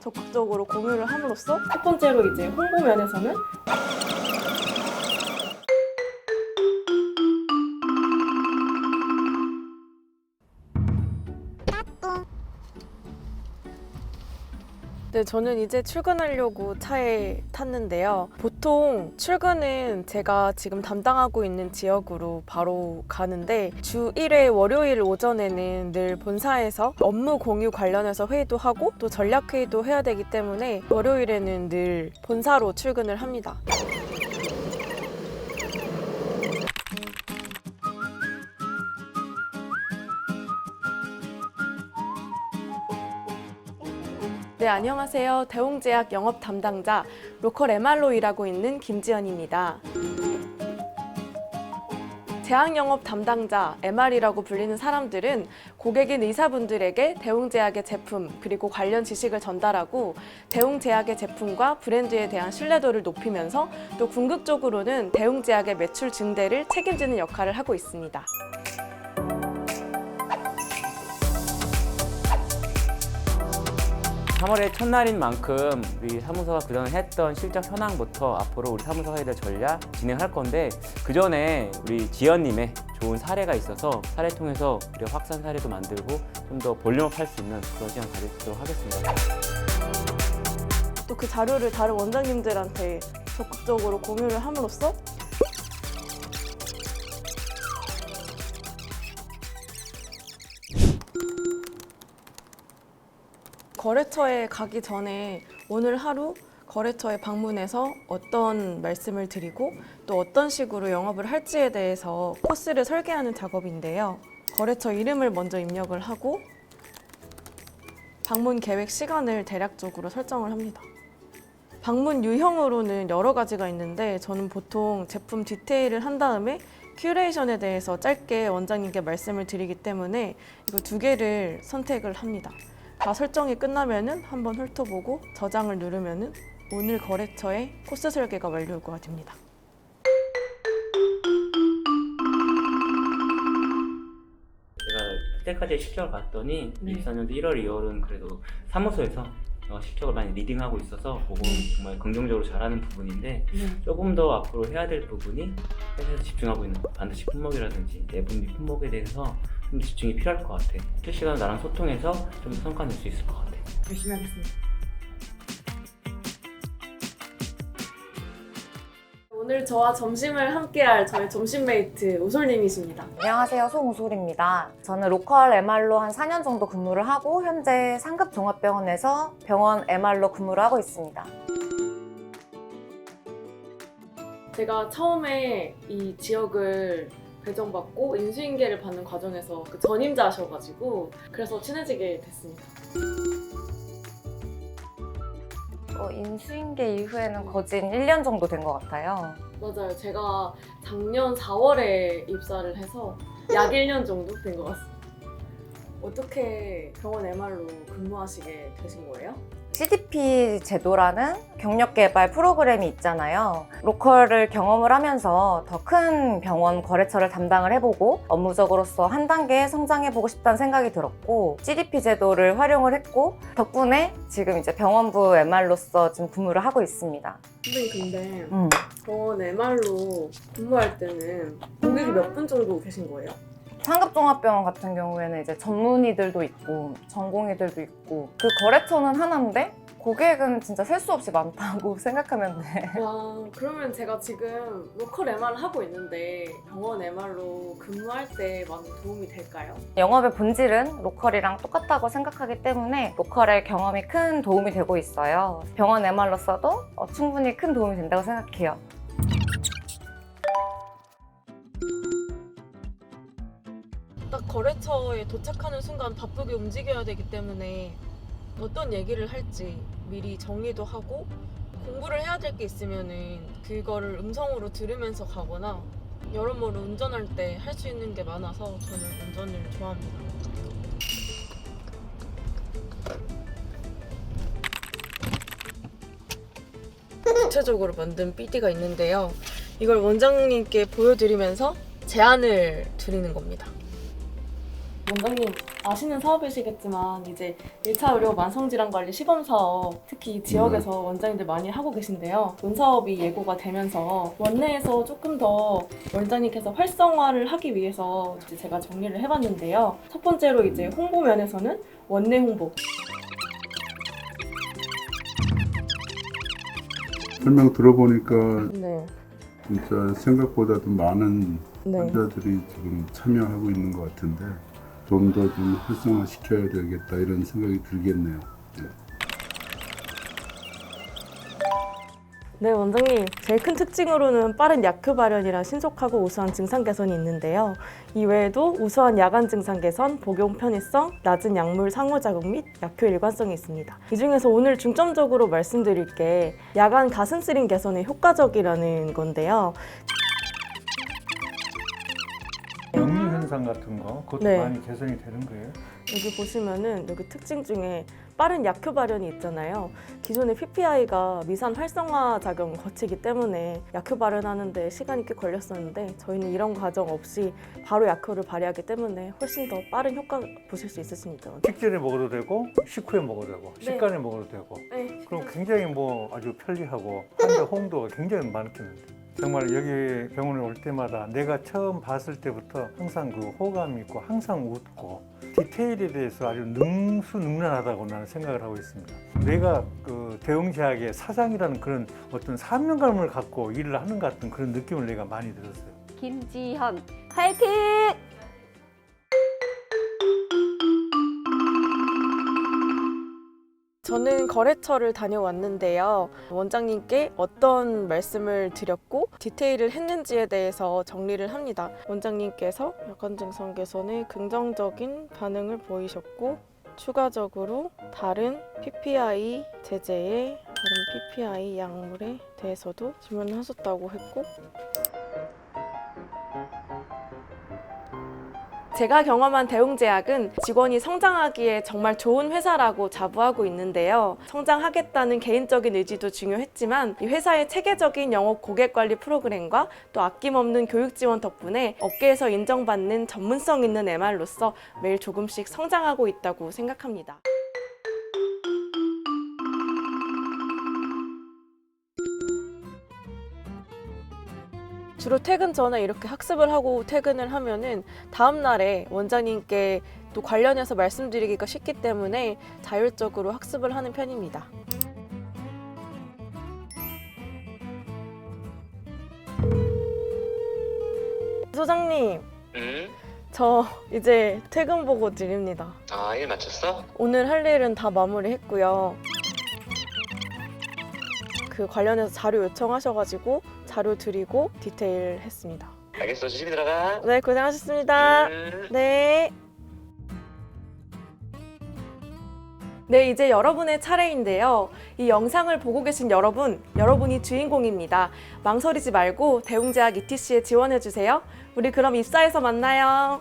적극적으로 공유를 함으로써 첫 번째로 이제 홍보 면에서는 네, 저는 이제 출근하려고 차에 탔는데요. 보통 출근은 제가 지금 담당하고 있는 지역으로 바로 가는데 주 1회 월요일 오전에는 늘 본사에서 업무 공유 관련해서 회의도 하고 또 전략 회의도 해야 되기 때문에 월요일에는 늘 본사로 출근을 합니다. 네, 안녕하세요. 대웅제약 영업 담당자 로컬 MR로 일하고 있는 김지연입니다. 제약 영업 담당자 MR이라고 불리는 사람들은 고객인 의사분들에게 대웅제약의 제품 그리고 관련 지식을 전달하고 대웅제약의 제품과 브랜드에 대한 신뢰도를 높이면서 또 궁극적으로는 대웅제약의 매출 증대를 책임지는 역할을 하고 있습니다. 3월의 첫날인 만큼 우리 사무소가 그동안 했던 실적 현황부터 앞으로 우리 사무소가 해야 될 전략 진행할 건데 그 전에 우리 지연님의 좋은 사례가 있어서 사례 통해서 우리 확산 사례도 만들고 좀 더 볼륨업 할 수 있는 그런 시간 가지도록 하겠습니다. 또 그 자료를 다른 원장님들한테 적극적으로 공유를 함으로써 거래처에 가기 전에 오늘 하루 거래처에 방문해서 어떤 말씀을 드리고 또 어떤 식으로 영업을 할지에 대해서 코스를 설계하는 작업인데요. 거래처 이름을 먼저 입력을 하고 방문 계획 시간을 대략적으로 설정을 합니다. 방문 유형으로는 여러 가지가 있는데 저는 보통 제품 디테일을 한 다음에 큐레이션에 대해서 짧게 원장님께 말씀을 드리기 때문에 이거 두 개를 선택을 합니다. 다 설정이 끝나면은 한번 훑어보고 저장을 누르면은 오늘 거래처의 코스 설계가 완료가 됩니다. 제가 그때까지 실적을 봤더니 네. 24년도 1월, 2월은 그래도 사무소에서 어, 실적을 많이 리딩하고 있어서 그건 정말 긍정적으로 잘하는 부분인데 조금 더 앞으로 해야 될 부분이 회사에서 집중하고 있는 반드시 품목이라든지 내분 및 품목에 대해서 좀 집중이 필요할 것 같아. 실시간으로 나랑 소통해서 좀 성과 낼 수 있을 것 같아. 열심히 하겠습니다. 오늘 저와 점심을 함께할 저의 점심 메이트 우솔님이십니다. 안녕하세요. 송우솔입니다. 저는 로컬 MR로 한 4년 정도 근무를 하고 현재 상급 종합병원에서 병원 MR로 근무를 하고 있습니다. 제가 처음에 이 지역을 배정받고 인수인계를 받는 과정에서 그 전임자셔가지고 그래서 친해지게 됐습니다. 어, 인수인계 이후에는 거진 1년 정도 된 것 같아요. 맞아요. 제가 작년 4월에 입사를 해서 약 1년 정도 된 것 같습니다. 어떻게 병원 MR로 근무하시게 되신 거예요? CDP 제도라는 경력 개발 프로그램이 있잖아요. 로컬을 경험을 하면서 더 큰 병원 거래처를 담당을 해보고 업무적으로서 한 단계 성장해보고 싶다는 생각이 들었고 CDP 제도를 활용을 했고 덕분에 지금 이제 병원부 MR로서 지금 근무를 하고 있습니다. 선생님 근데 음. 병원 MR로 근무할 때는 고객이 몇 분 정도 계신 거예요? 상급종합병원 같은 경우에는 이제 전문의들도 있고 전공의들도 있고 그 거래처는 하나인데 고객은 진짜 셀 수 없이 많다고 생각하면 돼. 와 그러면 제가 지금 로컬 MR을 하고 있는데 병원 MR로 근무할 때 많은 도움이 될까요? 영업의 본질은 로컬이랑 똑같다고 생각하기 때문에 로컬의 경험이 큰 도움이 되고 있어요. 병원 MR로서도 어, 충분히 큰 도움이 된다고 생각해요. 거래처에 도착하는 순간 바쁘게 움직여야 되기 때문에 어떤 얘기를 할지 미리 정리도 하고 공부를 해야 될 게 있으면은 그거를 음성으로 들으면서 가거나 여러모로 운전할 때 할 수 있는 게 많아서 저는 운전을 좋아합니다. 구체적으로 만든 PD가 있는데요. 이걸 원장님께 보여드리면서 제안을 드리는 겁니다. 원장님 아시는 사업이시겠지만 이제 1차 의료 만성질환 관리 시범 사업 특히 이 지역에서 원장님들 많이 하고 계신데요. 본 사업이 예고가 되면서 원내에서 조금 더 원장님께서 활성화를 하기 위해서 이제 제가 정리를 해봤는데요. 첫 번째로 이제 홍보 면에서는 원내 홍보. 설명 들어보니까 네. 진짜 생각보다 도 많은 네. 환자들이 지금 참여하고 있는 것 같은데 좀 더 좀 활성화 시켜야 되겠다 이런 생각이 들겠네요. 네, 원장님. 제일 큰 특징으로는 빠른 약효 발현이랑 신속하고 우수한 증상 개선이 있는데요. 이 외에도 우수한 야간 증상 개선, 복용 편의성, 낮은 약물 상호작용 및 약효 일관성이 있습니다. 이 중에서 오늘 중점적으로 말씀드릴 게 야간 가슴 쓰림 개선에 효과적이라는 건데요. 역류 현상 같은 거 그것도 네. 많이 개선이 되는 거예요. 여기 보시면은 여기 특징 중에 빠른 약효 발현이 있잖아요. 기존의 PPI가 미산 활성화 작용을 거치기 때문에 약효 발현하는데 시간이 꽤 걸렸었는데 저희는 이런 과정 없이 바로 약효를 발휘하기 때문에 훨씬 더 빠른 효과 보실 수 있으십니다. 식전에 먹어도 되고 식후에 먹어도 되고 네. 식간에 먹어도 되고 네. 그럼 굉장히 뭐 아주 편리하고 환자 호응도가 굉장히 많겠는데 정말 여기 병원에 올 때마다 내가 처음 봤을 때부터 항상 그 호감 있고 항상 웃고 디테일에 대해서 아주 능수능란하다고 나는 생각을 하고 있습니다. 내가 그 대웅제약의 사장이라는 그런 어떤 사명감을 갖고 일을 하는 것 같은 그런 느낌을 내가 많이 들었어요. 김지현 화이팅! 저는 거래처를 다녀왔는데요. 원장님께 어떤 말씀을 드렸고 디테일을 했는지에 대해서 정리를 합니다. 원장님께서 약간 증상 개선에 긍정적인 반응을 보이셨고 추가적으로 다른 PPI 제제의 다른 PPI 약물에 대해서도 질문하셨다고 했고 제가 경험한 대웅제약은 직원이 성장하기에 정말 좋은 회사라고 자부하고 있는데요. 성장하겠다는 개인적인 의지도 중요했지만 이 회사의 체계적인 영업 고객 관리 프로그램과 또 아낌없는 교육 지원 덕분에 업계에서 인정받는 전문성 있는 MR로서 매일 조금씩 성장하고 있다고 생각합니다. 주로 퇴근 전에 이렇게 학습을 하고 퇴근을 하면은 다음 날에 원장님께 또 관련해서 말씀드리기가 쉽기 때문에 자율적으로 학습을 하는 편입니다. 소장님, 응? 저 이제 퇴근 보고 드립니다. 아, 일 마쳤어? 오늘 할 일은 다 마무리했고요. 그 관련해서 자료 요청하셔가지고 자료 드리고 디테일 했습니다. 알겠어. 조심히 들어가. 네, 고생하셨습니다. 음. 네. 네, 이제 여러분의 차례인데요. 이 영상을 보고 계신 여러분, 여러분이 주인공입니다. 망설이지 말고 대웅제약 ETC에 지원해주세요. 우리 그럼 입사해서 만나요.